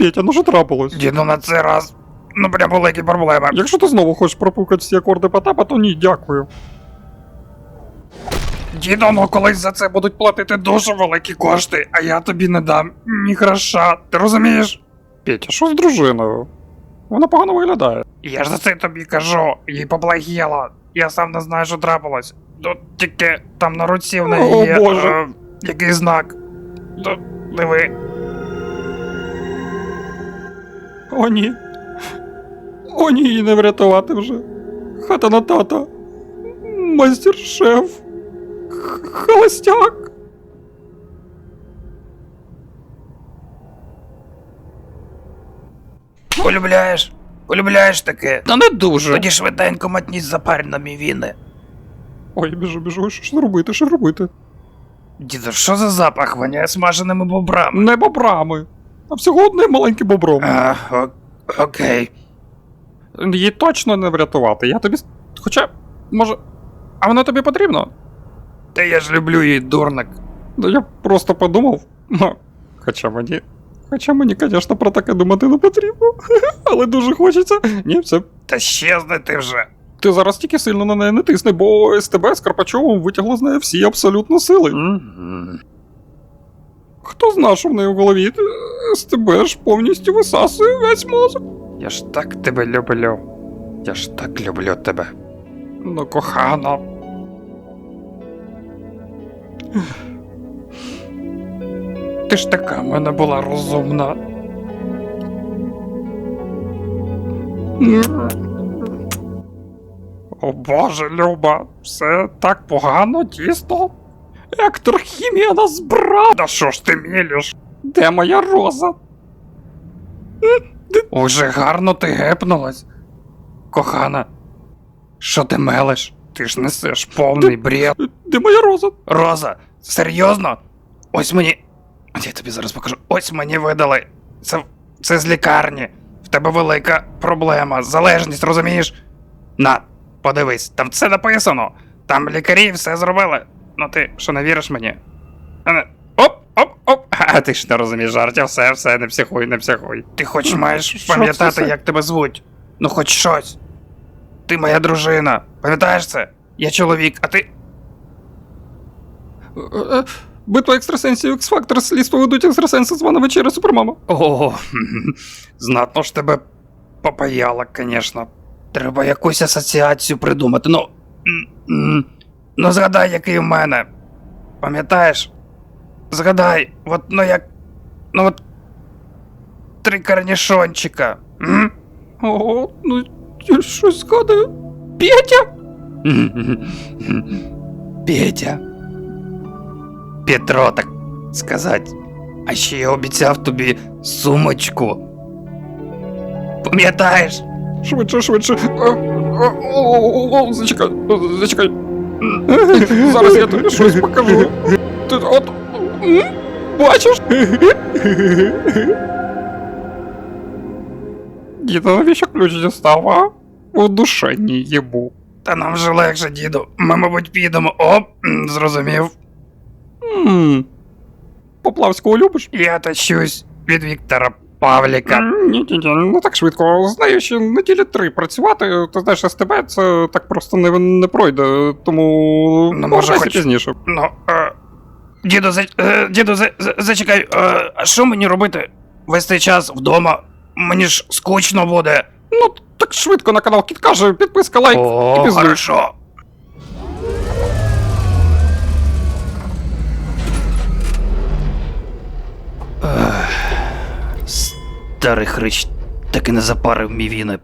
Петя, ну що трапилось? Діду на цей раз. Ну прям великі проблеми. Якщо ти знову хочеш пропукати всі акорди Потапа, то ні, дякую. Діду, ну колись за це будуть платити дуже великі кошти, а я тобі не дам ні гроша. Ти розумієш? Петя, що з дружиною? Вона погано виглядає. Я ж за це тобі кажу, їй поблагіло. Я сам не знаю, що трапилось. Тут тільки там на руці в неї є Боже. е, який знак. Диви. О, ні. О, ні, її не врятувати вже. Хата на тата. Майстер-шеф. Холостяк. Полюбляєш? Полюбляєш таке? Та не дуже. Тоді швиденько мотнісь запарь на мівіни. Ой, біжу, біжу, що ж робити, що робити? Діду, що за запах воняє смаженими бобрами? Не бобрами, а всього одним маленьким бобром. А, о- окей. Її точно не врятувати. Я тобі. с- Хоча, може. А воно тобі потрібно? Та я ж люблю її, дурник. Ну, я просто подумав. Ну, хоча мені. Хоча мені, звісно, про таке думати не потрібно. Але дуже хочеться. Ні, все. Та щезни ти вже. Ти зараз тільки сильно на неї не тисни, бо СТБ з Карпачовим витягло з неї всі абсолютно сили. Мгм. Хто знав, що в неї в голові е, СТБ ж повністю висасує весь мозок. Я ж так тебе люблю. Я ж так люблю тебе. Ну, кохана. Ти ж така в мене була розумна. О боже, Люба, все так погано, тісто. Ектор хімія нас брав. Та що ж ти мілюш? Де моя роза? Уже гарно ти гепнулась. Кохана, що ти мелиш? Ти ж несеш повний бред. Де моя роза? Роза, серйозно? Ось мені. Я тобі зараз покажу. Ось мені видали. Це, це з лікарні. В тебе велика проблема. Залежність, розумієш? На, подивись, там все написано. Там лікарі все зробили. Ну ти що не віриш мені? Оп, оп, оп. А ти ж не розумієш жартів, все, все, не психуй, не психуй. Ти хоч маєш пам'ятати, як тебе звуть. Ну хоч щось. Ти моя дружина. Пам'ятаєш це? Я чоловік, а ти. Е, е, Битва екстрасенсів X-Factor, слідство ведуть екстрасенси, звана вечеря Супермама. Ого, знатно ж тебе попаяло, конечно. Треба якусь асоціацію придумати. Ну. м, м, Ну, згадай, який у мене. Пам'ятаєш? Згадай, от ну як. Ну от. Три корнішончика. М? Ого, ну я щось згадую. Петя! Петя. Петро, так сказать. А ще я обіцяв тобі сумочку. Пам'ятаєш? Швидше, швидше. Е, е, о, о, о, Зачекай, е, зачекай. Зараз я тобі щось покажу. Ти от. Бачиш? Діда, навіщо ключ дістав, а? У душені їбу. Та нам вже легше, діду. Ми, мабуть, підемо. Оп, зрозумів. Поплавського любиш? Я тащусь від Віктора Павліка. Ні, ні, ні, не так швидко. Знаю, ще неділі три працювати. Ти знаєш, СТБ це так просто не, не пройде, тому Ну, може, хоч- пізніше. Ну, е, діду, за, е, діду, за, за, зачекай, е, а що мені робити весь цей час вдома? Мені ж скучно буде. Ну, так швидко на канал Кіт каже, підписка, лайк і О, пізніше. Старий хрич так і не запарив мівіни.